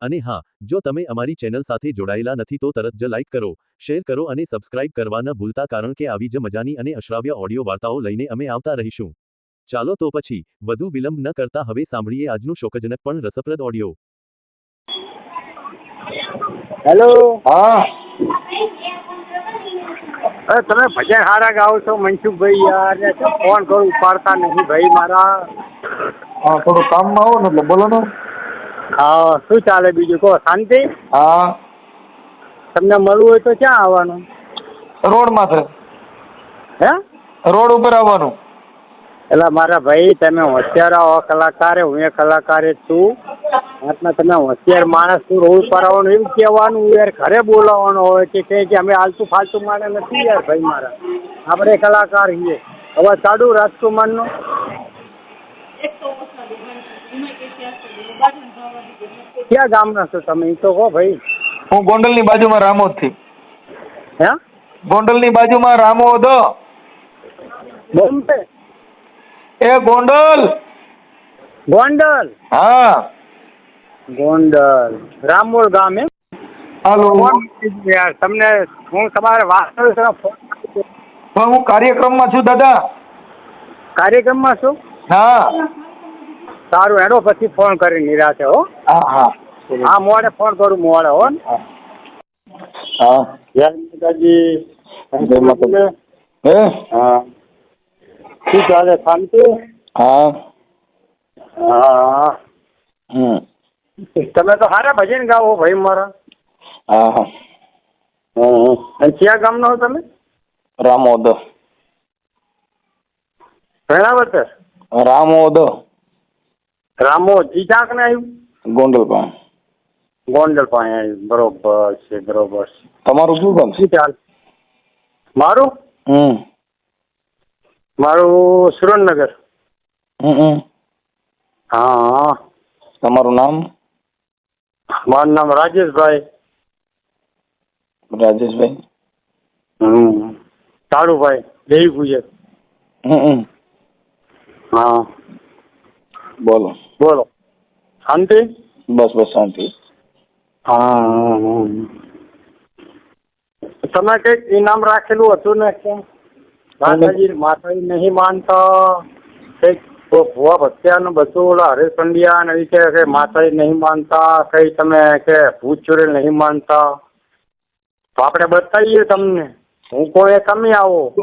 અને હા જો તમે અમારી ચેનલ સાથે જોડાયેલા નથી તો તરત જ લાઇક કરો શેર કરો અને સબસ્ક્રાઇબ કરવા ન ભૂલતા કારણ કે આવી જ મજાની અને અશ્રાવ્ય ઓડિયો વાર્તાઓ લઈને અમે આવતા રહીશું. ચાલો તો પછી વધુ વિલંબ ન કરતા હવે સાંભળીએ આજનું શોકજનક પણ રસપ્રદ ઓડિયો. હેલો હા. અરે તમે ભજન હારા ગાઓ છો મનસુખભાઈ યાર ફોન કરું ઉપાડતા નહીં ભાઈ મારા. હા થોડું કામમાં આવો ને એટલે બોલો ને. હા શું ચાલે બીજું? કહો શાંતિ? હા. તમને મળવું હોય તો ક્યાં આવવાનું? રોડમાં છે. હે? રોડ ઉપર આવવાનું. એટલે મારા ભાઈ તમે હોશિયાર આવો કલાકાર હું એ કલાકાર છું. આટલા તમે હોશિયાર માણસ છું રોડ પર આવવાનું એવું કહેવાનું યાર ઘરે બોલાવવાનું હોય કે કહે કે અમે આલતું ફાલતું માણસ નથી યાર ભાઈ મારા. આપણે કલાકાર છીએ. હવે ચાલુ રાજકુમારનું. ક્યાં ગામના છો તમે? એ તો કહો ભાઈ. હું ગોંડલની બાજુમાં રામોદથી. હે? ગોંડલની બાજુમાં રામોદ. બોમ્બે એ ગોંડલ. ગોંડલ? હા. ગોંડલ. રામોળ ગામ એમ? હાલો. યાર. તમને હું તમારે વાત ફોન હું કાર્યક્રમમાં છું દાદા. કાર્યક્રમમાં છું? હા. સારું હેડો પછી ફોન કરી નિરાશે હો. હા હા. હા મોડે ફોન કરું મોડે હો ને. હા. જય માતાજી જય માતાજી. હે હા? શું ચાલે? શાંતિ? હા. હા. હમ. તમે તો સારા ભજન ગાવો ભાઈ મારા. હા હા. અને ક્યાં ગામનો હો તમે? રામોદ. ભેણાવતર રામોદ. રામો જીજાક ને આવ્યું? ગોંડલ પાસે ગોંડલ પાસે બરોબર છે બરોબર છે. તમારું શું કામ શું ચાલ? મારું? હમ. મારું સુરેન્દ્રનગર. હમ હા. તમારું નામ? મારું નામ રાજેશભાઈ. રાજેશભાઈ. હમ. તાળુભાઈ દેવી પૂજક. હમ. હા. બોલો. બોલો. શાંતિ? બસ બસ શાંતિ. હા. તમે કંઈક ઇનામ રાખેલું હતું ને કે માતાજી માતાજી નહીં માનતા? કંઈક ભુવા ભત્યાનું બધું ઓલા હરેશ પંડ્યા ને વિશે કે માતાજી નહીં માનતા. કઈ તમે કે ભૂત ચુડેલ નહીં માનતા? તો આપણે બતાવીએ તમને. હું કોઈ તમે આવો.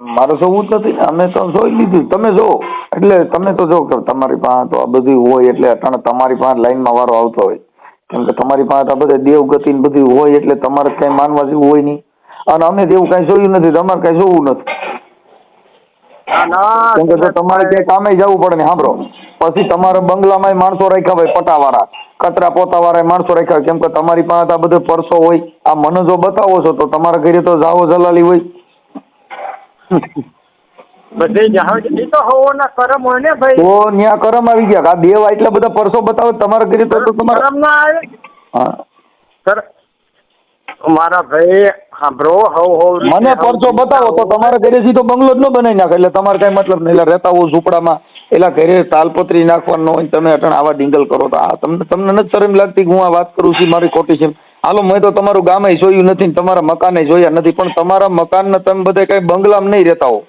મારે જોવું જ નથી ને અમે તો જોઈ લીધું. તમે જો. એટલે તમે તો જો કે તમારી પાસે તો આ બધું હોય એટલે અટાણે તમારી પાસે લાઈનમાં વારો આવતો હોય. કેમ કે તમારી પાસે આ બધા દેવગતિ ને બધું હોય એટલે તમારે કઈ માનવા જેવું હોય નહીં. અને અમે એવું કઈ જોયું નથી તમારે કઈ જોવું નથી. કેમ કે તમારે ક્યાંય કામે જવું પડે ને સાંભળો. પછી તમારે બંગલામાં માણસો રાખ્યા હોય પટાવાળા. કચરા પોતાવાળા માણસો રાખ્યા હોય. કેમ કે તમારી પાસે આ બધો પરસો હોય. આ મને જો બતાવો છો તો તમારા ઘરે તો જાવો જલાલી હોય. બધી જહાજ એ તો હવોના કરમ હોય ને ભાઈ. તો ન્યા કરમ આવી ગયા આ બે એટલા બધા પરસો બતાવે તમારા ઘરે તો તો કરમ ના આવે. હા. સર મારા ભાઈ સાંભળો હવ હવ મને પરસો બતાવો તો તમારા ઘરે તો બંગલો જ ન બનાવી નાખે એટલે તમારે કઈ મતલબ નહીં. એટલે રહેતા હોવ ઝૂંપડામાં એટલે ઘરે તાલપત્રી નાખવાનું હોય તમે અટણ આવા ડિંગલ કરો તો આ તમને તમને નથી શરમ લાગતી કે હું આ વાત કરું છું મારી ખોટી છે? હાલો મેં તો તમારું ગામે જોયું નથી ને તમારા મકાને જોયા નથી પણ તમારા મકાનને તમે બધા કઈ બંગલામાં નહીં રહેતા હો.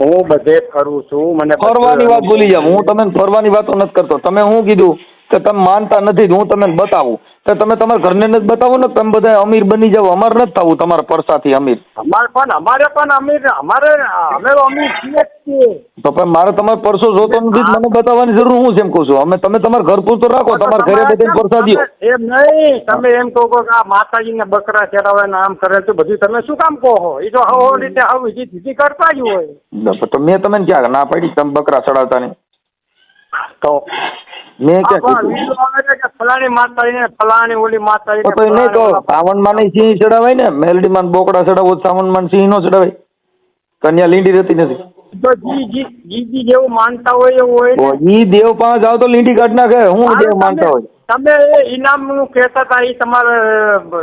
હું બધે ફરું છું મને ફરવાની વાત ભૂલી જાવ હું તમને ફરવાની વાતો નથી કરતો. તમે હું કીધું કે તમે માનતા નથી હું તમને બતાવું. તો તમે તમારા ઘરને નથી બતાવો ને તમે બધા અમીર બની જાવ અમારે નથી થવું તમારા પરસાથી અમીર. અમારે પણ અમારે પણ અમીર અમારે અમે અમીર છીએ જ છીએ. તો પણ મારે તમે પરસો જોતો નથી મને બતાવવાની જરૂર હું એમ કહું છું? અમે તમે તમારા ઘર પૂરતો રાખો તમારા ઘરે બધાને પરસા દ્યો તમે એમ નહીં તમે એમ કહો કે આ માતાજીને બકરા ચરાવે ને આમ કરે તો બધું તમે શું કામ કહો? એ જો હવ રીતે આવું બીજી બીજી કરતા જ હોય. તો મેં તમને ક્યાં ના પાડી તમે બકરા ચડાવતા નહીં? તો? મેં ક્યાં ફલાણી માતાજીને ફલાણી ઓલી માતાજીને તો નહીં તો સાવન સાવનમાં નહીં સિંહ ચડાવાય ને? મેલડીમાં ને બોકડા ચડાવો તો સાવનમાં સિંહ નો ચડાવાય. કન્યા લીંડી રહેતી નથી. તો જી જી જી જી જેવું માનતા હોય એવું હોય ને. ઈ દેવ પાસે જાવ તો લીંડી કાઢ નાખે હું દેવ માનતા હોય? તમે એ ઇનામનું કહેતા હતા એ તમારે અ,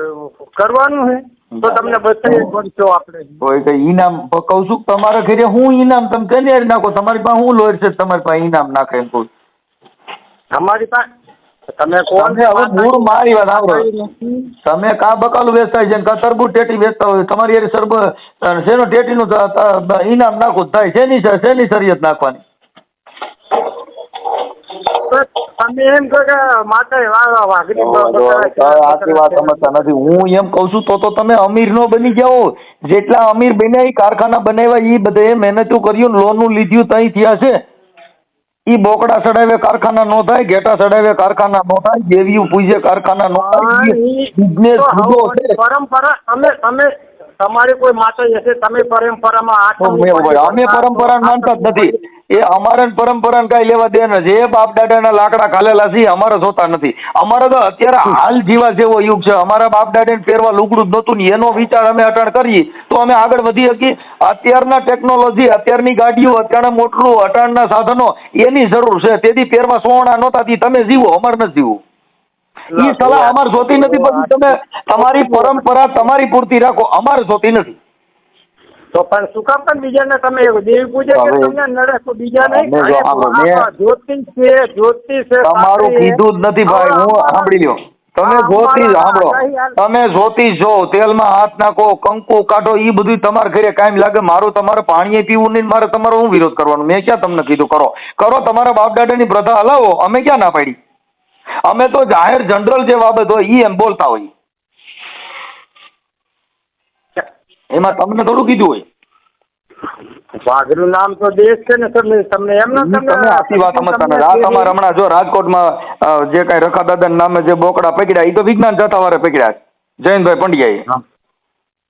કરવાનું હે. તો તમને બતાવી પડશો આપણે. કોઈ કઈ ઈનામ કહું છું કે તમારા ઘરે હું ઈનામ તમે કેને નાખો? તમારી પાસે હું લોહી છે તમારી પાસે ઈનામ નાખે એમ કહું અમારી પાસે તમે કોણ હવે મૂળ મારી વાત સાંભળો. તમે કા બકાલું વેચતા છે? કા તરબૂચ ટેટી વેચતા હોય? તમારી યાર સરબ શેનો ટેટીનું ત- ત- નાખો થાય. શેની શેની શરીયત નાખવાની? તમે એમ કહો કે માતા આખી વાત સમજતા નથી. હું એમ કહું છું તો તો તમે અમીર નો બની જાઓ. જેટલા અમીર બન્યા એ કારખાના બનાવ્યા એ બધે મહેનતું કર્યું લોનું લીધું તઈ થયા છે ઈ બોકડા ચડાવે કારખાના નો થાય ઘેટા ચડાવે કારખાના નો થાય દેવી પૂજે કારખાના નો થાય બિઝનેસ જુદો છે. પરંપરા તમે તમે તમારી કોઈ માતા હશે તમે પરંપરામાં આ અમે પરંપરા માનતા જ નથી. એ અમારે પરંપરાને કઈ લેવા દે ને જે બાપ દાદાના લાકડા ખાલેલા છે અમારે જોતા નથી. અમારે તો અત્યારે હાલ જીવા જેવો યુગ છે. અમારા બાપ દાદાને પહેરવા લુગડું જ નહોતું ને એનો વિચાર અમે અટણ કરીએ. તો અમે આગળ વધી શકીએ. અત્યારના ટેકનોલોજી અત્યારની ગાડીઓ અત્યારના મોટરું અટાણના સાધનો એની જરૂર છે. તેથી પહેરવા સોના નહોતા. તમે જીવો અમારે નથી જીવવું એ સલાહ અમારે જોતી નથી. પણ તમે તમારી પરંપરા તમારી પૂરતી રાખો. અમારે જોતી નથી. તો પણ શું કામ પણ બીજાને તમે દેવી પૂજા કે તમને નડે તો બીજા નહીં જ્યોતિષ છે જ્યોતિષ છે તમારું કીધું જ નથી ભાઈ હું સાંભળી લ્યો. તમે જ્યોતિષ સાંભળો. તમે જ્યોતિષ જો તેલમાં હાથ નાખો કંકુ કાઢો એ બધું તમારે ઘરે કાયમ લાગે. મારું તમારે પાણી પીવું નહીં મારે તમારો હું વિરોધ કરવાનો? મેં ક્યાં તમને કીધું? કરો. કરો તમારા બાપ દાદાની પ્રથા હલાવો. અમે ક્યાં ના પાડી? અમે તો જાહેર જનરલ જે બાબત હોય એ એમ બોલતા હોય. એમાં તમને થોડું કીધું હોય. વાઘનું નામ તો દેશ છે ને તમને તમને એમ ન તમે આખી વાત સમજતા નથી. આ તમારે હમણાં જો રાજકોટમાં જે કાંઈ રખા દાદાના નામે જે બોકડા પકડ્યા એ તો વિજ્ઞાન જથ્થાવાળા પકડ્યા. જયંતભાઈ પંડ્યાએ. હા.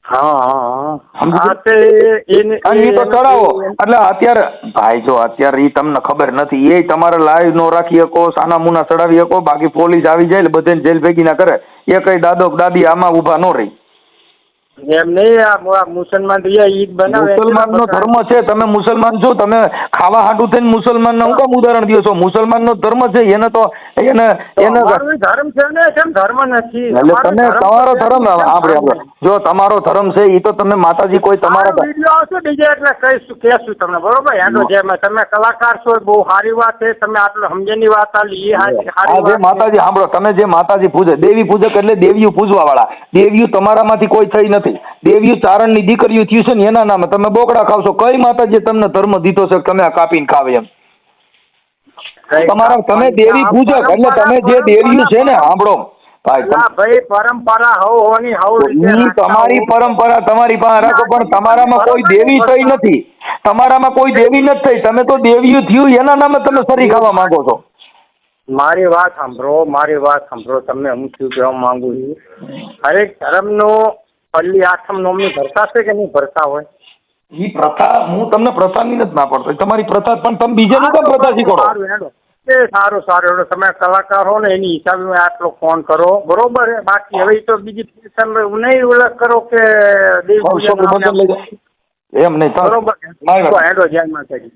હા એ તો ચડાવો. એટલે અત્યારે ભાઈ જો અત્યારે ઈ તમને ખબર નથી એ તમારે લાઈવ નો રાખી શકો સાના મુના ચડાવી શકો બાકી પોલીસ આવી જાય એટલે બધાને જેલ ભેગી ના કરે. એ કઈ દાદો દાદી આમાં ઊભા નો રહી. એમ નહીં આ મુસલમાન રહ્યા ઈદ બનાવે મુસલમાનનો ધર્મ છે તમે મુસલમાન છો તમે ખાવા હાટું થઈને મુસલમાન હું કામ ઉદાહરણ દો છો? મુસલમાન નો ધર્મ છે એને તો એને એને ધર્મ છે ને કેમ ધર્મ નથી? એટલે તમે તમારો ધર્મ આપણે જો તમારો ધર્મ છે એ તો તમે માતાજી કોઈ મારો તમારા વીડિયો આવશે બીજે એટલે કહીશું કહેશું તમને બરોબર? એનો જેમ તમે કલાકાર છો બહુ સારી વાત છે તમે આટલું સમજણની વાત આલી એ સારી માતાજી સાંભળો તમે જે માતાજી પૂજે દેવી પૂજક એટલે દેવીઓ પૂજવા વાળા દેવીઓ તમારામાંથી કોઈ થઈ નથી. દેવીઓ ચારણની દીકરીયું થયું છે ને એના નામે. તમે બોકડા ખાવશો. કઈ માતાજી તમને ધર્મ દીધો છે? તમે આ કાપીને ખાવે એમ. તમારા તમે દેવી પૂજક એટલે તમે જે દેવીઓ છે ને સાંભળો. ભાઈ પરંપરા હવ હોની હવ તમારી પરંપરા તમારી પાસે રાખો પણ તમારામાં કોઈ દેવી થઈ નથી. તમારામાં કોઈ દેવી નથી થઈ. તમે તો દેવીઓ થયું એના નામે તમે સરી ખાવા માંગો છો. મારી વાત સાંભળો મારી વાત સાંભળો. તમને હું શું કહેવા માંગુ છું? હરેક ધર્મનો પલ્લી આઠમ નોમની ભરતા છે કે નહીં ભરતા હોય? ઈ પ્રથા હું તમને પ્રથાની નથી ના પડતો તમારી પ્રથા પણ તમે બીજાનું કેમ પ્રથા શીખવાડો સારું હેડો એ સારું સારું હેડો તમે કલાકાર હો ને એની હિસાબે મેં આટલો ફોન કરો. બરોબર બાકી હવે તો બીજી નહીં ઉલ્લેખ કરો કે દેવ. એમ નહીં બરોબર. હેડો જય માતાજી.